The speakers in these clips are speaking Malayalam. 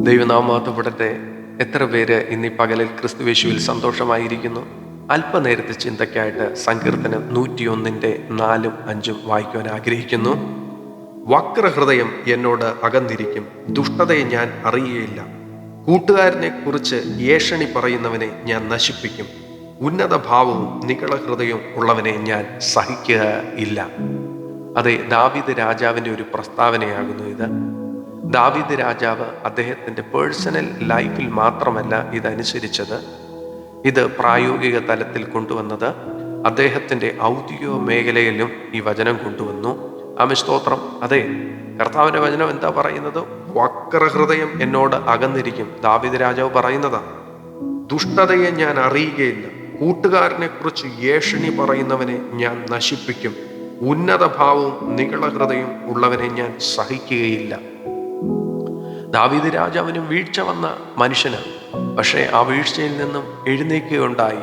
ദൈവനാമാത്തപ്പെടട്ടെ എത്ര പേര് ഇന്നീ പകലിൽ ക്രിസ്തുവേശുവിൽ സന്തോഷമായിരിക്കുന്നു? അല്പനേരത്തെ ചിന്തയ്ക്കായിട്ട് സങ്കീർത്തനം നൂറ്റിയൊന്നിന്റെ നാലും അഞ്ചും വായിക്കുവാൻ ആഗ്രഹിക്കുന്നു. വക്രഹൃദയം എന്നോട് അകന്നിരിക്കും. ദുഷ്ടതയെ ഞാൻ അറിയുകയില്ല കൂട്ടുകാരനെ കുറിച്ച് ഏഷണി പറയുന്നവനെ ഞാൻ നശിപ്പിക്കും. ഉന്നത ഭാവവും നികളഹൃദയവും ഉള്ളവനെ ഞാൻ സഹിക്കുക ഇല്ല. അതെ ദാവിദ് രാജാവിന്റെ ഒരു പ്രസ്താവനയാകുന്നു ഇത്. ദാവിദ് രാജാവ് അദ്ദേഹത്തിന്റെ പേഴ്സണൽ ലൈഫിൽ മാത്രമല്ല ഇതനുസരിച്ചത്. ഇത് പ്രായോഗിക തലത്തിൽ കൊണ്ടുവന്നത് അദ്ദേഹത്തിന്റെ ഔദ്യോഗിക മേഖലയിലും ഈ വചനം കൊണ്ടുവന്നു. ആമ സ്തോത്രം. അതെ കർത്താവിന്റെ വചനം എന്താ പറയുന്നത്? വക്രഹൃദയം എന്നോട് അകന്നിരിക്കും. ദാവിദ് രാജാവ് പറയുന്നതാണ് ദുഷ്ടതയെ ഞാൻ അറിയുകയില്ല. കൂട്ടുകാരനെ കുറിച്ച് ഏഷണി പറയുന്നവനെ ഞാൻ നശിപ്പിക്കും. ഉന്നത ഭാവവും നികളഹൃദയം ഉള്ളവനെ ഞാൻ സഹിക്കുകയില്ല. ദാവീദ് രാജാവിനും വീഴ്ച വന്ന മനുഷ്യനാണ് പക്ഷേ ആ വീഴ്ചയിൽ നിന്നും എഴുന്നേക്കുകയുണ്ടായി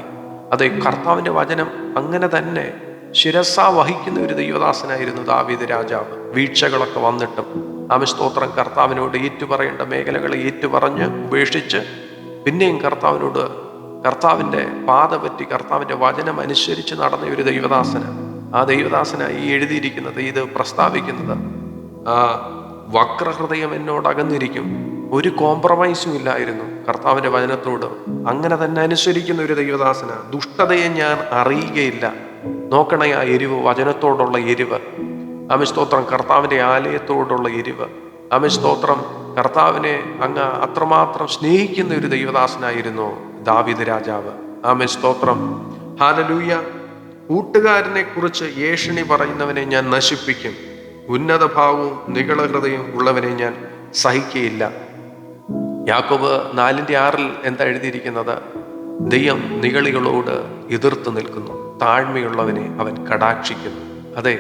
അതെ കർത്താവിന്റെ വചനം അങ്ങനെ തന്നെ ശിരസ വഹിക്കുന്ന ഒരു ദൈവദാസനായിരുന്നു ദാവീദ് രാജാവ്. വീഴ്ചകളൊക്കെ വന്നിട്ടും ആമ സ്തോത്രം കർത്താവിനോട് ഏറ്റുപറയേണ്ട മേഖലകളെ ഏറ്റുപറഞ്ഞ് ഉപേക്ഷിച്ച് പിന്നെയും കർത്താവിനോട് കർത്താവിന്റെ പാത പറ്റി കർത്താവിന്റെ വചനം അനുസരിച്ച് നടന്ന ഒരു ദൈവദാസന. ആ ദൈവദാസനായി എഴുതിയിരിക്കുന്നത് ഇത് പ്രസ്താവിക്കുന്നത് വക്രഹൃദയം എന്നോട് അകന്നിരിക്കും. ഒരു കോംപ്രമൈസും ഇല്ലായിരുന്നു. കർത്താവിന്റെ വചനത്തോട് അങ്ങനെ തന്നെ അനുസരിക്കുന്ന ഒരു ദൈവദാസന ദുഷ്ടതയെ ഞാൻ അറിയുകയില്ല. നോക്കണേ ആ എരിവ് വചനത്തോടുള്ള എരിവ്. അമിസ്തോത്രം കർത്താവിന്റെ ആലയത്തോടുള്ള എരിവ്. അമിസ്തോത്രം കർത്താവിനെ അങ്ങ് അത്രമാത്രം സ്നേഹിക്കുന്ന ഒരു ദൈവദാസനായിരുന്നു ദാവിദ് രാജാവ്. ആമേ സ്തോത്രം. ഹാലലൂയ കൂട്ടുകാരനെ കുറിച്ച് ഏഷണി പറയുന്നവനെ ഞാൻ നശിപ്പിക്കും. ഉന്നത ഭാവവും നികളഹൃദയവും ഉള്ളവനെ ഞാൻ സഹിക്കുകയില്ല യാക്കോബ് നാലിന്റെ ആറിൽ എന്താ എഴുതിയിരിക്കുന്നത്? ദൈവം നികളികളോട് എതിർത്ത് നിൽക്കുന്നു താഴ്മയുള്ളവനെ അവൻ കടാക്ഷിക്കുന്നു. അതെ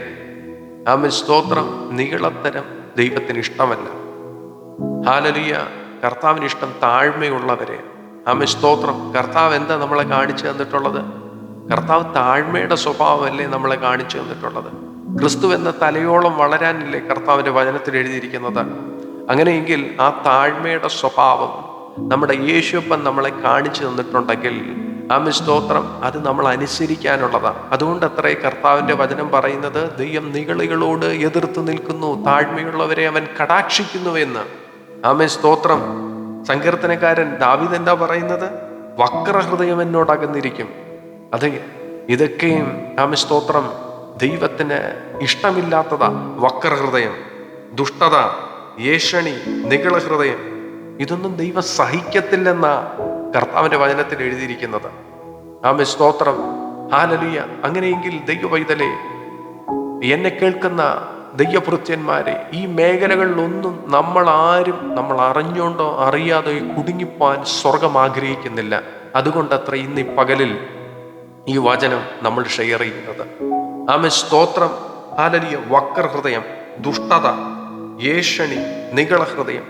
അവൻ സ്തോത്രം നികളത്തരം ദൈവത്തിന് ഇഷ്ടമല്ല. ഹാലലിയ കർത്താവിന് ഇഷ്ടം താഴ്മയുള്ളവരെ. ആമൻ സ്തോത്രം കർത്താവ് എന്താ നമ്മളെ കാണിച്ചു തന്നിട്ടുള്ളത്? കർത്താവ് താഴ്മയുടെ സ്വഭാവമല്ലേ നമ്മളെ കാണിച്ചു തന്നിട്ടുള്ളത്? ക്രിസ്തു എന്ന തലയോളം വളരാനില്ലേ കർത്താവിന്റെ വചനത്തിൽ എഴുതിയിരിക്കുന്നത്? അങ്ങനെയെങ്കിൽ ആ താഴ്മയുടെ സ്വഭാവം നമ്മുടെ യേശുപ്പൻ നമ്മളെ കാണിച്ചു തന്നിട്ടുണ്ടെങ്കിൽ ആ സ്തോത്രം അത് നമ്മൾ അനുസരിക്കാനുള്ളതാണ്. അതുകൊണ്ട് അത്രേ കർത്താവിന്റെ വചനം പറയുന്നത് ദൈവം നികളികളോട് എതിർത്ത് നിൽക്കുന്നു താഴ്മയുള്ളവരെ അവൻ കടാക്ഷിക്കുന്നു എന്ന് ആമേ സ്തോത്രം. സങ്കീർത്തനക്കാരൻ ദാവിദ് എന്താ പറയുന്നത്? വക്രഹൃദയം എന്നോട് അകന്നിരിക്കും. അതെ ഇതൊക്കെയും ആമ സ്തോത്രം ദൈവത്തിന് ഇഷ്ടമില്ലാത്തതാ വക്രഹൃദയം ദുഷ്ടത ഏഷണി നികളഹൃദയം ഇതൊന്നും ദൈവം സഹിക്കത്തില്ലെന്ന കർത്താവിന്റെ വചനത്തിൽ എഴുതിയിരിക്കുന്നത്. ആമ സ്തോത്രം. ഹാലലിയ അങ്ങനെയെങ്കിൽ ദൈവവൈതലെ എന്നെ കേൾക്കുന്ന ദൈവഭൃത്യന്മാരെ ഈ മേഖലകളിലൊന്നും നമ്മൾ ആരും നമ്മൾ അറിഞ്ഞുകൊണ്ടോ അറിയാതെ കുടുങ്ങിപ്പോവാൻ സ്വർഗം ആഗ്രഹിക്കുന്നില്ല. അതുകൊണ്ടത്ര ഇന്ന് ഈ പകലിൽ ഈ വചനം നമ്മൾ ഷെയർ ചെയ്യുന്നത്. ആമ സ്തോത്രം. ആലലിയ. വക്രഹൃദയം. ദുഷ്ടത. ഏഷണി. നികളഹൃദയം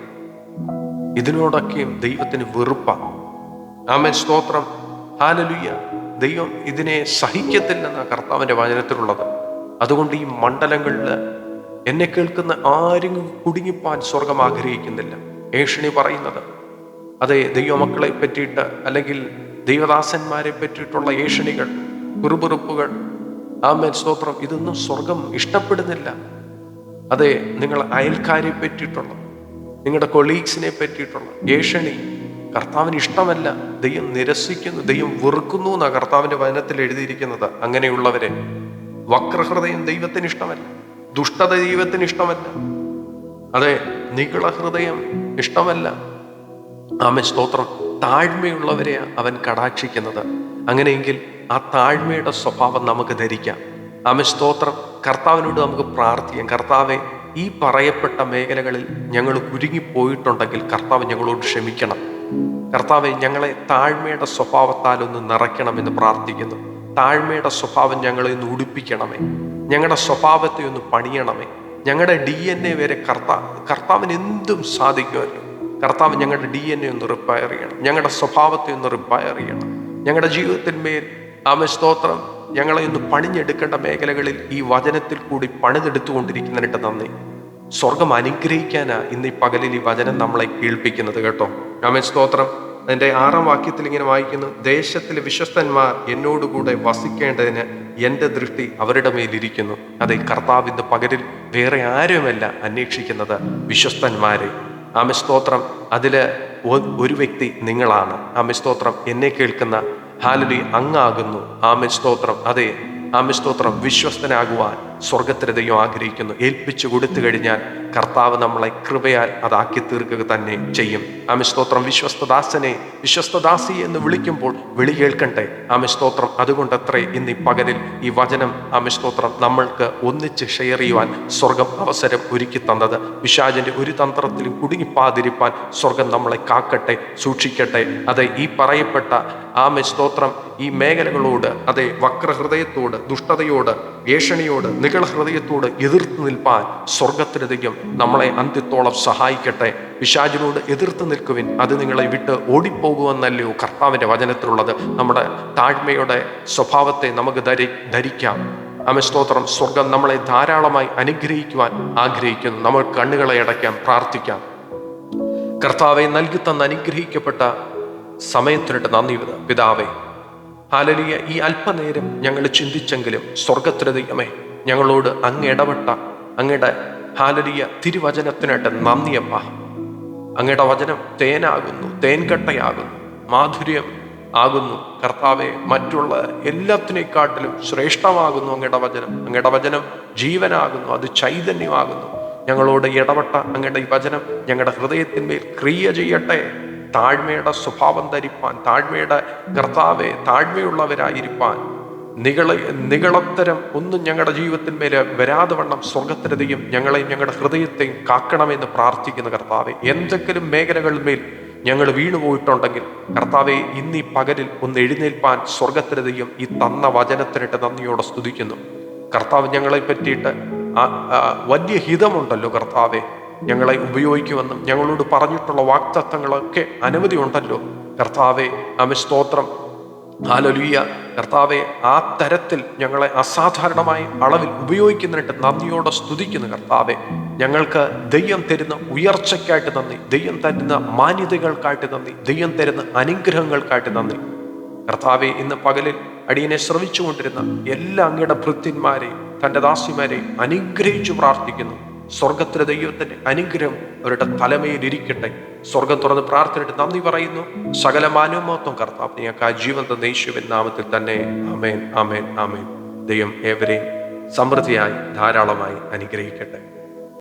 ഇതിനോടൊക്കെയും ദൈവത്തിന് വെറുപ്പ. ആമൻ. സ്തോത്രം. ഹാലലുയ്യ ദൈവം ഇതിനെ സഹിക്കത്തില്ലെന്ന കർത്താവിന്റെ വചനത്തിലുള്ളത്. അതുകൊണ്ട് ഈ മണ്ഡലങ്ങളിൽ എന്നെ കേൾക്കുന്ന ആരും കുടുങ്ങിപ്പാൻ സ്വർഗം ആഗ്രഹിക്കുന്നില്ല. ഏഷണി പറയുന്നത് അതെ ദൈവമക്കളെ പറ്റിയിട്ട് അല്ലെങ്കിൽ ദൈവദാസന്മാരെ പറ്റിയിട്ടുള്ള ഏഷണികൾ കുറുപുറുപ്പുകൾ ആമേൻ സ്തോത്രം ഇതൊന്നും സ്വർഗം ഇഷ്ടപ്പെടുന്നില്ല. അതെ നിങ്ങൾ അയൽക്കാരെ പറ്റിയിട്ടുള്ള? നിങ്ങളുടെ കൊളീഗ്സിനെ പറ്റിയിട്ടുള്ള? ഏഷണി കർത്താവിന് ഇഷ്ടമല്ല. ദൈവം നിരസിക്കുന്നു ദൈവം വെറുക്കുന്നു എന്നാണ് കർത്താവിന്റെ വചനത്തിൽ എഴുതിയിരിക്കുന്നത്. അങ്ങനെയുള്ളവരെ വക്രഹൃദയം ദൈവത്തിന് ഇഷ്ടമല്ല ദുഷ്ടത ദൈവത്തിന് ഇഷ്ടമല്ല. അതെ നികള ഹൃദയം ഇഷ്ടമല്ല. ആമ സ്തോത്രം താഴ്മയുള്ളവരെ അവൻ കടാക്ഷിക്കുന്നത്. അങ്ങനെയെങ്കിൽ ആ താഴ്മയുടെ സ്വഭാവം നമുക്ക് ധരിക്കാം. ആമ സ്തോത്രം. കർത്താവിനോട് നമുക്ക് പ്രാർത്ഥിക്കാം. കർത്താവെ ഈ പറയപ്പെട്ട മേഖലകളിൽ ഞങ്ങൾ കുരുങ്ങിപ്പോയിട്ടുണ്ടെങ്കിൽ കർത്താവ് ഞങ്ങളോട് ക്ഷമിക്കണം. കർത്താവെ ഞങ്ങളെ താഴ്മയുടെ സ്വഭാവത്താൽ ഒന്ന് നിറയ്ക്കണമെന്ന് പ്രാർത്ഥിക്കുന്നു. താഴ്മയുടെ സ്വഭാവം ഞങ്ങളെ ഒന്ന് ഉടുപ്പിക്കണമേ. ഞങ്ങളുടെ സ്വഭാവത്തെ ഒന്ന് പണിയണമേ. ഞങ്ങളുടെ ഡി എൻ എ വരെ കർത്താ കർത്താവിന് എന്തും സാധിക്കുമല്ലോ. കർത്താവ് ഞങ്ങളുടെ ഡി എൻ എ ഒന്ന് റിപ്പയർ ചെയ്യണം. ഞങ്ങളുടെ സ്വഭാവത്തെ ഒന്ന് റിപ്പയർ ചെയ്യണം. ഞങ്ങളുടെ ജീവിതത്തിന്മേൽ ആമ സ്തോത്രം. ഞങ്ങളെ ഇന്ന് പണിഞ്ഞെടുക്കേണ്ട മേഖലകളിൽ ഈ വചനത്തിൽ കൂടി പണിതെടുത്തുകൊണ്ടിരിക്കുന്നതിനിട്ട് നന്ദി. സ്വർഗം അനുഗ്രഹിക്കാനാ ഇന്ന് ഈ പകലിൽ ഈ വചനം നമ്മളെ കേൾപ്പിക്കുന്നത് കേട്ടോ. ആമ സ്തോത്രം. എന്റെ ആറാം വാക്യത്തിൽ ഇങ്ങനെ വായിക്കുന്നു. ദേശത്തിലെ വിശ്വസ്തന്മാർ എന്നോടുകൂടെ വസിക്കേണ്ടതിന് എന്റെ ദൃഷ്ടി അവരുടെ മേലിരിക്കുന്നു. അതെ കർത്താവിന്റെ പകലിൽ വേറെ ആരുമല്ല അന്വേഷിക്കുന്നത് വിശ്വസ്തന്മാരെ. ആമസ്തോത്രം അതിൽ ഒരു വ്യക്തി നിങ്ങളാണ്. ആമസ്തോത്രം എന്നെ കേൾക്കുന്ന ഹാലലി അങ്ങാകുന്നു. ആമ സ്തോത്രം. അതെ ആമ സ്തോത്രം. വിശ്വസ്തനാകുവാൻ സ്വർഗത്തിലെ ദൈവം ആഗ്രഹിക്കുന്നു. ഏൽപ്പിച്ചു കൊടുത്തു കഴിഞ്ഞാൽ കർത്താവ് നമ്മളെ കൃപയാൽ അതാക്കി തീർക്കുക തന്നെ ചെയ്യും. ആമ സ്തോത്രം. വിശ്വസ്തദാസനെ വിശ്വസ്തദാസി എന്ന് വിളിക്കുമ്പോൾ വിളി കേൾക്കട്ടെ. ആമി സ്തോത്രം. അതുകൊണ്ട് അത്രേ ഇന്ന് ഈ പകലിൽ ഈ വചനം ആമി സ്തോത്രം നമ്മൾക്ക് ഒന്നിച്ച് ഷെയർ ചെയ്യുവാൻ സ്വർഗം അവസരം ഒരുക്കി തന്നത്. പിശാചിന്റെ ഒരു തന്ത്രത്തിലും കുടുങ്ങിപ്പാതിരിപ്പാൻ സ്വർഗം നമ്മളെ കാക്കട്ടെ സൂക്ഷിക്കട്ടെ. അത് ഈ പറയപ്പെട്ട ആമി സ്തോത്രം ഈ മേഖലകളോട് അതെ വക്രഹൃദയത്തോട് ദുഷ്ടതയോട് ഏഷണിയോട് നികളഹൃദയത്തോട് എതിർത്ത് നിൽപ്പാൻ സ്വർഗത്തിന് ദൈവം നമ്മളെ അന്ത്യത്തോളം സഹായിക്കട്ടെ. പിശാചിനോട് എതിർത്ത് നിൽക്കുവിൻ. അത് നിങ്ങളെ വിട്ട് ഓടിപ്പോകുമെന്നല്ലയോ കർത്താവിന്റെ വചനത്തിലുള്ളത്. നമ്മുടെ താഴ്മയുടെ സ്വഭാവത്തെ നമുക്ക് ധരി ധരിക്കാം. അമസ്തോത്രം സ്വർഗം നമ്മളെ ധാരാളമായി അനുഗ്രഹിക്കുവാൻ ആഗ്രഹിക്കുന്നു. നമ്മൾ കണ്ണുകളെ അടയ്ക്കാം പ്രാർത്ഥിക്കാം. കർത്താവെ നൽകി തന്ന അനുഗ്രഹിക്കപ്പെട്ട സമയത്തിനിട്ട് നന്ദി പിത- പിതാവേ. ഹാലലിയ ഈ അല്പനേരം ഞങ്ങൾ ചിന്തിച്ചെങ്കിലും സ്വർഗത്തിലെ ദൈവമേ ഞങ്ങളോട് അങ്ങ് ഇടപെട്ട അങ്ങയുടെ ഹാലലിയ തിരുവചനത്തിനായിട്ട് നന്ദിയപ്പ അങ്ങയുടെ വചനം തേനാകുന്നു തേൻകട്ടയാകുന്നു മാധുര്യം ആകുന്നു. കർത്താവെ മറ്റുള്ള എല്ലാത്തിനേക്കാട്ടിലും ശ്രേഷ്ഠമാകുന്നു അങ്ങയുടെ വചനം. അങ്ങയുടെ വചനം ജീവനാകുന്നു അത് ചൈതന്യമാകുന്നു. ഞങ്ങളോട് ഇടപെട്ട അങ്ങയുടെ ഈ വചനം ഞങ്ങളുടെ ഹൃദയത്തിന്മേൽ ക്രിയ ചെയ്യട്ടെ. താഴ്മയുടെ സ്വഭാവം ധരിപ്പാൻ താഴ്മയുടെ കർത്താവെ താഴ്മയുള്ളവരായിരിക്കാൻ നികള നികളത്തരം ഒന്നും ഞങ്ങളുടെ ജീവിതത്തിന്മേൽ വരാതെ വണ്ണം സ്വർഗത്തിനതയും ഞങ്ങളെയും ഞങ്ങളുടെ ഹൃദയത്തെയും കാക്കണമെന്ന് പ്രാർത്ഥിക്കുന്ന കർത്താവെ എന്തെങ്കിലും മേഖലകളിന്മേൽ ഞങ്ങൾ വീണുപോയിട്ടുണ്ടെങ്കിൽ കർത്താവെ ഇന്ന് ഈ പകലിൽ ഒന്ന് എഴുന്നേൽപ്പാൻ സ്വർഗത്തിനതയും ഈ തന്ന വചനത്തിനിട്ട് നന്ദിയോടെ സ്തുതിക്കുന്നു. കർത്താവ് ഞങ്ങളെ പറ്റിയിട്ട് വലിയ ഹിതമുണ്ടല്ലോ കർത്താവെ. ഞങ്ങളെ ഉപയോഗിക്കുമെന്നും ഞങ്ങളോട് പറഞ്ഞിട്ടുള്ള വാക്തത്വങ്ങളൊക്കെ അനവധി ഉണ്ടല്ലോ കർത്താവെ അമി സ്തോത്രം. ഹാലലുയ്യ കർത്താവെ ആ തരത്തിൽ ഞങ്ങളെ അസാധാരണമായ അളവിൽ ഉപയോഗിക്കുന്നതിനായിട്ട് നന്ദിയോടെ സ്തുതിക്കുന്നു കർത്താവെ. ഞങ്ങൾക്ക് ദൈവം തരുന്ന ഉയർച്ചയ്ക്കായിട്ട് നന്ദി ദൈവം തരുന്ന മാന്യതകൾക്കായിട്ട് നന്ദി ദൈവം തരുന്ന അനുഗ്രഹങ്ങൾക്കായിട്ട് നന്ദി. കർത്താവെ ഇന്ന് പകലിൽ അടിയനെ ശ്രമിച്ചുകൊണ്ടിരുന്ന എല്ലാ അങ്ങയുടെ ഭൃത്യന്മാരെയും തന്റെ ദാസിമാരെയും അനുഗ്രഹിച്ചു പ്രാർത്ഥിക്കുന്നു. സ്വർഗത്തിലെ ദൈവത്തിന്റെ അനുഗ്രഹം അവരുടെ തലമയിൽ ഇരിക്കട്ടെ സ്വർഗം തുറന്ന് പ്രാർത്ഥനയിട്ട് നന്ദി പറയുന്നു. സകല മാനവമത്വം കർത്താവ് നീക്ക് ആ ജീവൻ തന്ന നാമത്തിൽ തന്നെ. അമേൻ അമേൻ അമേൻ ദൈവം ഏവരെയും സമൃദ്ധിയായി ധാരാളമായി അനുഗ്രഹിക്കട്ടെ.